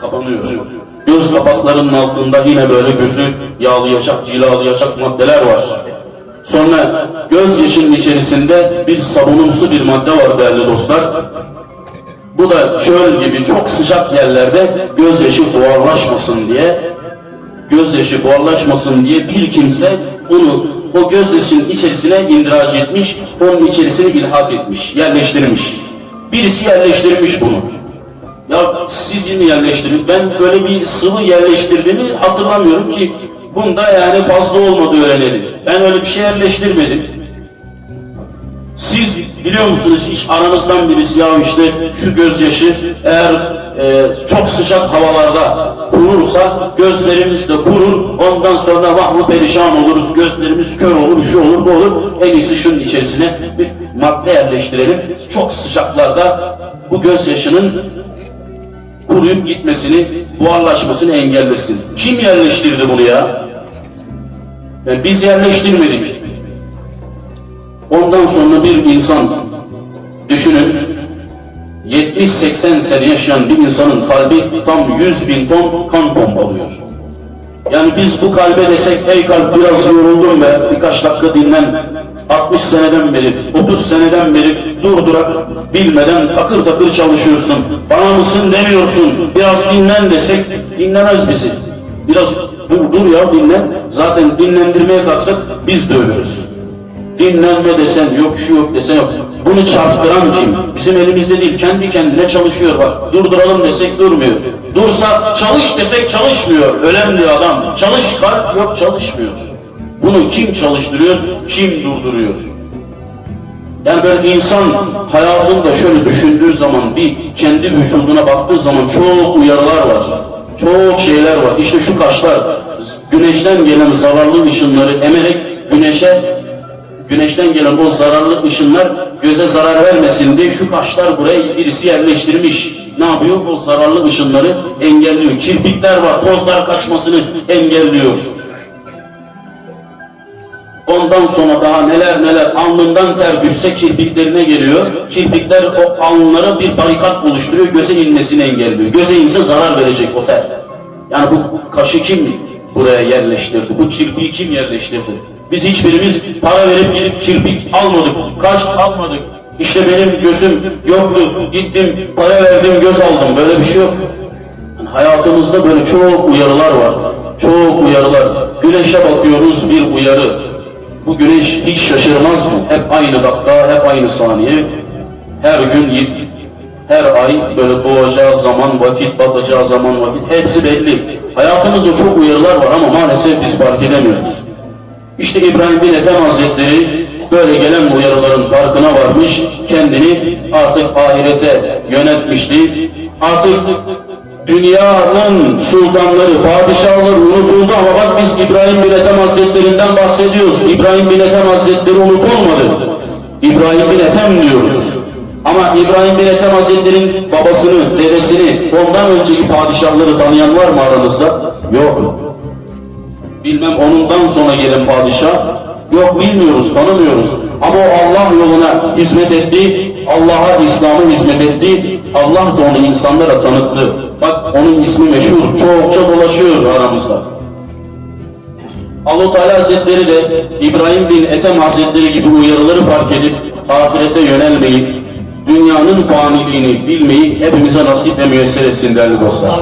kapanıyor. Göz kapaklarının altında yine böyle gözü yağlayacak, cilalayacak maddeler var. Sonra gözyaşının içerisinde bir sabunumsu bir madde var değerli dostlar. Bu da çöl gibi çok sıcak yerlerde gözyaşı buharlaşmasın diye gözyaşı buharlaşmasın diye bir kimse onu o gözyaşının içerisine indirac etmiş, onun içerisine ilhak etmiş, yerleştirmiş. Birisi yerleştirmiş bunu. Ya siz mi yerleştirdiniz? Ben böyle bir sıvı yerleştirdiğimi hatırlamıyorum ki bunda yani fazla olmadı öğrenelim. Ben öyle bir şey yerleştirmedim. Siz biliyor musunuz hiç aranızdan birisi ya işte şu gözyaşı eğer e, çok sıcak havalarda kurursa gözlerimiz de kurur ondan sonra vahmı perişan oluruz gözlerimiz kör olur şu olur bu olur en iyisi şunun içerisine bir madde yerleştirelim çok sıcaklarda bu gözyaşının kuruyup gitmesini buharlaşmasını engellesin. Kim yerleştirdi bunu ya? Yani biz yerleştirmedik. Ondan sonra bir insan düşünün 70-80 sene yaşayan bir insanın kalbi tam 100 bin ton kan pompalıyor. Yani biz bu kalbe desek ey kalp biraz yoruldum be birkaç dakika dinlen 60 seneden beri 30 seneden beri durdurak bilmeden takır takır çalışıyorsun bana mısın demiyorsun biraz dinlen desek dinlemez bizi biraz dur, dur ya dinlen zaten dinlendirmeye kalksak biz de ölürüz dinlenme desen yok, şu yok desen yok. Bunu çarptıran kim? Bizim elimizde değil, kendi kendine çalışıyor bak. Durduralım desek durmuyor. Dursa çalış desek çalışmıyor. Ölen bir adam. Çalış kalp yok çalışmıyor. Bunu kim çalıştırıyor, kim durduruyor? Yani böyle insan hayatında şöyle düşündüğü zaman bir kendi vücuduna baktığı zaman çok uyarılar var. Çok şeyler var. İşte şu kaşlar güneşten gelen zararlı ışınları emerek güneşe güneşten gelen o zararlı ışınlar göze zarar vermesin diye şu kaşlar buraya birisi yerleştirmiş. Ne yapıyor? O zararlı ışınları engelliyor. Kirpikler var, tozlar kaçmasını engelliyor. Ondan sonra daha neler neler alnından ter düşse kirpiklerine geliyor. Kirpikler o alnlara bir barikat oluşturuyor, göze inmesini engelliyor. Göze inse zarar verecek o ter. Yani bu kaşı kim buraya yerleştirdi? Bu kirpiği kim yerleştirdi? Biz hiçbirimiz para verip gidip kirpik almadık, kaş almadık. İşte benim gözüm yoktu, gittim para verdim göz aldım. Böyle bir şey yok. Yani hayatımızda böyle çok uyarılar var. Çok uyarılar. Güneşe bakıyoruz bir uyarı. Bu güneş hiç şaşırmaz mı? Hep aynı dakika, hep aynı saniye. Her gün, her ay böyle doğacağı zaman, vakit, batacağı zaman, vakit. Hepsi belli. Hayatımızda çok uyarılar var ama maalesef biz fark edemiyoruz. İşte İbrahim bin Ethem Hazretleri böyle gelen uyarıların farkına varmış, kendini artık ahirete yönetmişti. Artık dünyanın sultanları, padişahları unutuldu ama bak biz İbrahim bin Ethem Hazretlerinden bahsediyoruz. İbrahim bin Ethem Hazretleri unutulmadı. İbrahim bin Ethem diyoruz. Ama İbrahim bin Ethem Hazretleri'nin babasını, dedesini, ondan önceki padişahları tanıyan var mı aranızda? Yok bilmem onundan sonra gelen padişah yok bilmiyoruz tanımıyoruz ama o Allah yoluna hizmet etti Allah'a İslam'a hizmet etti Allah da onu insanlara tanıttı bak onun ismi meşhur çokça dolaşıyor aramızda Allah Teala Hazretleri de İbrahim bin Ethem Hazretleri gibi uyarıları fark edip ahirete yönelmeyip dünyanın faniliğini bilmeyi hepimize nasip ve müyesser etsin değerli dostlar.